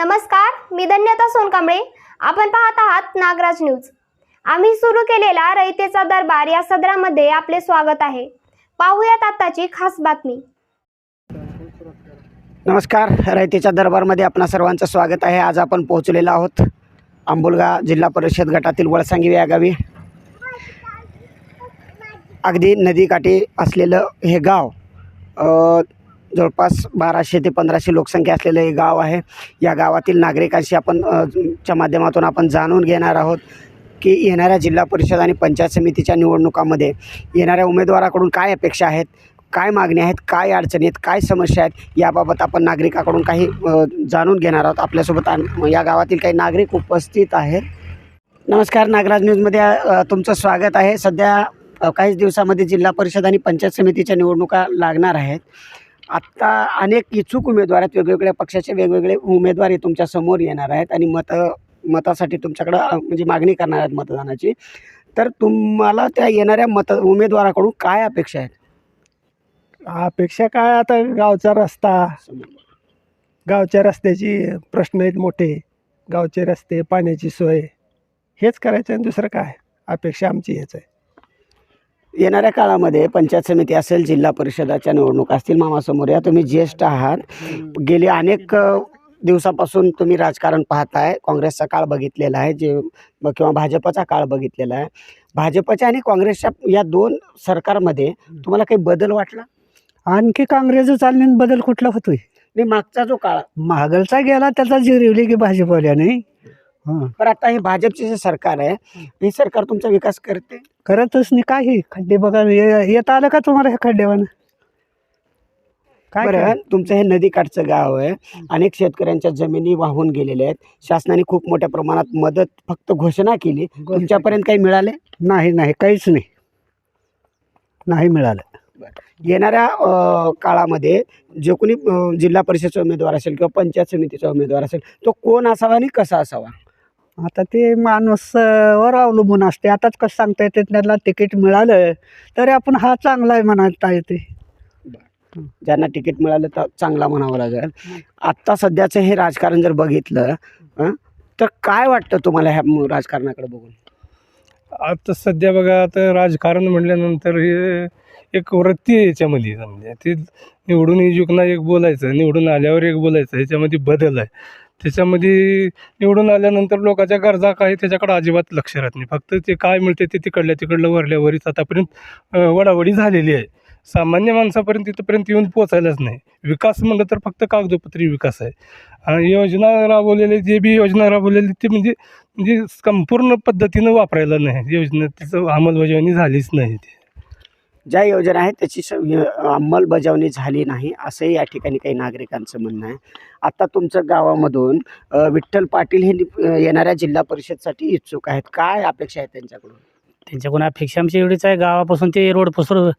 नमस्कार मी धन्यता सोनकांबळे. आपण पाहत आहात नागराज न्यूज. आम्ही सुरू केलेला रयतेचा दरबार या सदरामध्ये आपले स्वागत आहे. पाहूयात आताची खास बातमी. नमस्कार रयतेच्या दरबारमध्ये आपणा सर्वांचं स्वागत आहे. आज आपण पोहोचलेलो आहोत आंबुलगा जिल्हा परिषद गटातील वळसांगी या गावी. अगदी नदीकाठी असलेलं हे गाव जवळपास बाराशे ते पंधराशे लोकसंख्या असलेलं हे गाव आहे. या गावातील नागरिकांशी आपण च्या माध्यमातून आपण जाणून घेणार आहोत की येणाऱ्या जिल्हा परिषद आणि पंचायत समितीच्या निवडणुकामध्ये येणाऱ्या उमेदवाराकडून काय अपेक्षा आहेत काय मागणी आहेत काय अडचणी आहेत काय समस्या आहेत याबाबत आपण नागरिकाकडून काही जाणून घेणार आहोत. आपल्यासोबत या गावातील काही नागरिक उपस्थित आहेत. नमस्कार नागराज न्यूजमध्ये तुमचं स्वागत आहे. सध्या काहीच दिवसामध्ये जिल्हा परिषद आणि पंचायत समितीच्या निवडणुका लागणार आहेत. आत्ता अनेक इच्छुक उमेदवार आहेत वेगवेगळ्या पक्षाचे वेगवेगळे उमेदवार हे तुमच्यासमोर येणार आहेत आणि मत मतासाठी तुमच्याकडं म्हणजे मागणी करणार आहेत मतदानाची. तर तुम्हाला त्या येणाऱ्या मत उमेदवाराकडून काय अपेक्षा आहेत? अपेक्षा काय आता गावचा रस्ता. गावच्या रस्त्याची प्रश्न आहेत मोठे. गावचे रस्ते पाण्याची सोय. हेच करायचं आणि दुसरं काय? अपेक्षा आमची हेच आहे. येणाऱ्या काळामध्ये पंचायत समिती असेल जिल्हा परिषदाच्या निवडणुका असतील मामासमोर या तुम्ही ज्येष्ठ आहात. गेले अनेक दिवसापासून तुम्ही राजकारण पाहताय. काँग्रेसचा काळ बघितलेला आहे जे किंवा भाजपचा काळ बघितलेला आहे. भाजपच्या आणि काँग्रेसच्या या दोन सरकारमध्ये तुम्हाला काही बदल वाटला? आणखी काँग्रेस चालण्यात बदल कुठला होतोय? नाही मागचा जो काळ. महागलचा गेला त्याचा जिरवली की भाजपवाल्याने हां. पण आता हे भाजपचे जे सरकार आहे हे सरकार तुमचा विकास करते? करतच नाही काही खड्डे बघा ये- येता आलं का तुम्हाला ह्या खड्ड्यावानं? काय बरं? तुमचं हे नदीकाठचं गाव आहे अनेक शेतकऱ्यांच्या जमिनी वाहून गेलेल्या आहेत. शासनाने खूप मोठ्या प्रमाणात मदत फक्त घोषणा केली. तुमच्यापर्यंत काही मिळाले? नाही नाही काहीच नाही. नाही मिळालं. येणाऱ्या अ, काळामध्ये जो कोणी अ, जिल्हा परिषदचा उमेदवार असेल किंवा पंचायत समितीचा उमेदवार असेल तो कोण असावा आणि कसा असावा? आता ते माणूस अं, वर अवलंबून असते. आताच कसं सांगता येते त्याला तिकीट मिळालं तरी आपण हा चांगला आहे म्हणता येते. ज्यांना तिकीट मिळालं तर चांगला म्हणावं लागेल. आत्ता सध्याचं हे राजकारण जर बघितलं तर काय वाटतं तुम्हाला ह्या राजकारणाकडे बघून? आता सध्या बघा आता राजकारण म्हटल्यानंतर हे एक वृत्ती आहे याच्यामध्ये. समजा ते निवडून युजना एक बोलायचं निवडून आल्यावर एक बोलायचं ह्याच्यामध्ये बदल आहे. त्याच्यामध्ये निवडून आल्यानंतर लोकांच्या गरजा काय त्याच्याकडे अजिबात लक्ष राहत नाही. फक्त ते काय मिळते ते तिकडल्या तिकडलं वरल्यावरीच आतापर्यंत वडावडी झालेली आहे. सामान्य माणसापर्यंत तिथपर्यंत येऊन पोचायलाच नाही. विकास म्हणलं तर फक्त कागदोपत्री विकास आहे. आणि योजना राबवलेले जे बी योजना राबवलेली ते म्हणजे म्हणजे संपूर्ण पद्धतीनं वापरायला नाही. योजना तिचं अंमलबजावणी झालीच नाही ती. ज्या योजना आहेत त्याची स- अंमलबजावणी झाली नाही असंही या ठिकाणी काही नागरिकांचं म्हणणं आहे. आता तुमचं गावामधून विठ्ठल पाटील हे येणाऱ्या जिल्हा परिषदसाठी इच्छुक आहेत. काय अपेक्षा आहेत त्यांच्याकडून? त्यांच्याकडून अपेक्षा आमची एवढीच आहे. गावापासून ते रोड पसर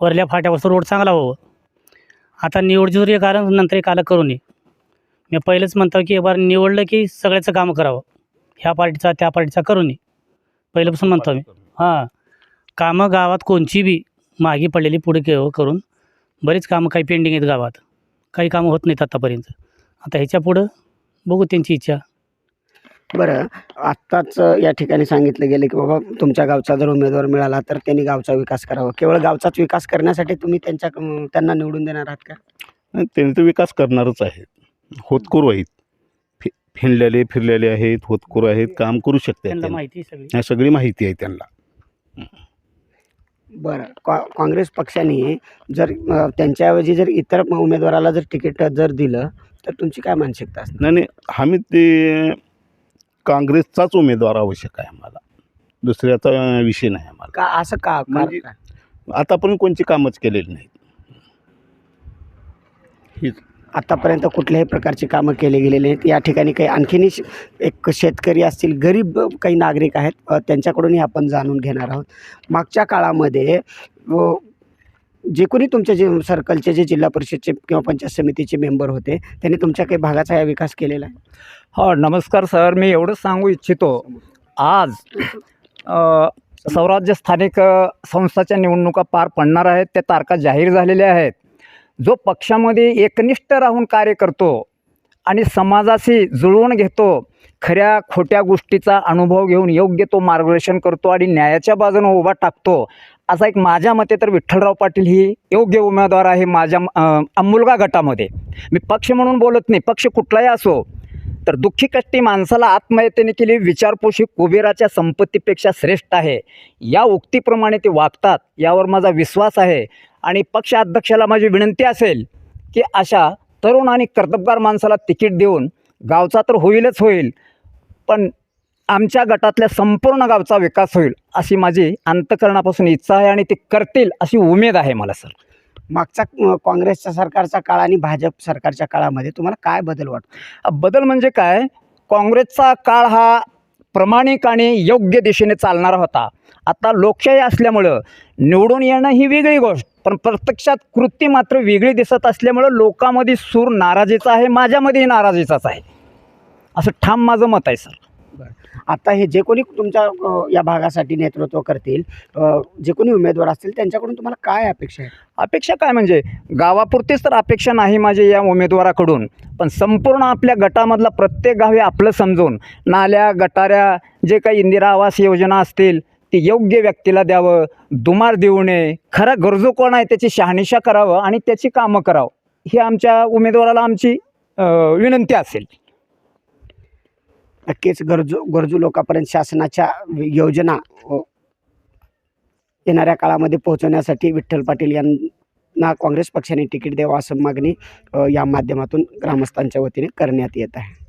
वरल्या फाट्यापासून रोड चांगला व्हावं. आता निवड जरी कारण नंतर एक आलं करू नये मी पहिलेच म्हणतो की बार निवडलं की सगळ्याचं कामं करावं. ह्या पार्टीचा त्या पार्टीचा करू नये पहिल्यापासून म्हणतो मी. हां. कामं गावात कोणची बी मागे पडलेली पुढे के करून बरीच कामं काही पेंडिंग आहेत गावात. काही कामं होत नाहीत आत्तापर्यंत आता ह्याच्या पुढं बघू त्यांची इच्छा. बरं आत्ताच या ठिकाणी सांगितलं गेलं की बाबा तुमच्या गावचा जर उमेदवार मिळाला तर त्यांनी गावचा विकास करावा. केवळ गावचाच विकास करण्यासाठी तुम्ही त्यांच्या त्यांना निवडून देणार आहात का? नाही, त्यांनी तर विकास करणारच आहेत. होतकरू आहेत. फि फिरलेले फिरलेले आहेत होतकरू आहेत काम करू शकतात त्यांना त्यांना. माहिती सगळी. ह्या सगळी माहिती आहे त्यांना. बरं. कॉ काँग्रेस पक्षाने जर त्यांच्याऐवजी जर इतर उमेदवाराला जर तिकीट जर दिलं तर तुमची काय मानसिकता असणार? नाही नाही. आम्ही ते काँग्रेसचाच उमेदवार आवश्यक आहे आम्हाला. दुसऱ्याचा विषय नाही आम्हाला. का असं का? म्हणजे-? आतापर्यंत कोणची कामच केलेली नाहीत. आत्तापर्यंत कुठल्याही प्रकारची कामं केले गेलेली आहेत या ठिकाणी काही आणखीनही एक शेतकरी असतील गरीब काही नागरिक आहेत त्यांच्याकडूनही आपण जाणून घेणार आहोत. मागच्या काळामध्ये जे कोणी तुमचे जे सर्कलचे जे जिल्हा परिषदचे किंवा पंचायत समितीचे मेंबर होते त्यांनी तुमच्या काही भागाचा या विकास केलेला आहे? हो नमस्कार सर. मी एवढंच सांगू इच्छितो. आज स्वराज्य स्थानिक संस्थाच्या निवडणुका पार पडणार आहेत त्या तारखा जाहीर झालेल्या आहेत. जो पक्षामध्ये एकनिष्ठ राहून कार्य करतो आणि समाजाशी जुळवून घेतो खऱ्या खोट्या गोष्टीचा अनुभव घेऊन योग्य तो मार्गदर्शन करतो आणि न्यायाच्या बाजूनं उभा टाकतो असा एक माझ्या मते तर विठ्ठलराव पाटील ही योग्य उमेदवार आहे माझ्या अंबुलगा गटामध्ये. मी पक्ष म्हणून बोलत नाही पक्ष कुठलाही असो तर दुःखी कष्टी माणसाला आत्महत्येने केली विचारपोषी ही कुबेराच्या संपत्तीपेक्षा श्रेष्ठ आहे. या उक्तीप्रमाणे ते वागतात यावर माझा विश्वास आहे. आणि पक्ष अध्यक्षाला माझी विनंती असेल की अशा तरुण आणि कर्तबगार माणसाला तिकीट देऊन गावचा तर होईलच होईल पण आमच्या गटातल्या संपूर्ण गावचा विकास होईल अशी माझी अंतकरणापासून इच्छा आहे आणि ते करतील अशी उमेद आहे मला सर. मागचा काँग्रेसच्या सरकारचा काळ आणि भाजप सरकारच्या काळामध्ये तुम्हाला काय बदल वाटतो? बदल म्हणजे काय? काँग्रेसचा काळ हा प्रामाणिक आणि योग्य दिशेने चालणारा होता. आता लोकशाही असल्यामुळं निवडून येणं ही वेगळी गोष्ट. पण प्रत्यक्षात कृती मात्र वेगळी दिसत असल्यामुळं लोकांमध्ये सूर नाराजीचा आहे माझ्यामध्येही नाराजीचाच आहे. असं ठाम माझं मत आहे सर. आता हे जे कोणी तुमच्या अ, या भागासाठी नेतृत्व करतील अ, जे कोणी उमेदवार असतील त्यांच्याकडून तुम्हाला काय अपेक्षा आहे अपेक्षा काय म्हणजे गावापुरतीच तर अपेक्षा नाही माझी या उमेदवाराकडून पण संपूर्ण आपल्या गटामधला प्रत्येक गाव हे आपलं समजून नाल्या गटाऱ्या जे काही इंदिरा आवास योजना असतील ते योग्य व्यक्तीला द्यावं दुमार देऊ नये. खरा गरजू कोण आहे त्याची शहानिशा करावं आणि त्याची कामं करावं. ही आमच्या उमेदवाराला आमची विनंती असेल. नक्कीच गरजू गरजू लोकांपर्यंत शासनाच्या योजना येणाऱ्या काळामध्ये पोहोचवण्यासाठी विठ्ठल पाटील यांना काँग्रेस पक्षाने तिकीट द्यावं असं मागणी या माध्यमातून ग्रामस्थांच्या वतीने करण्यात येत आहे.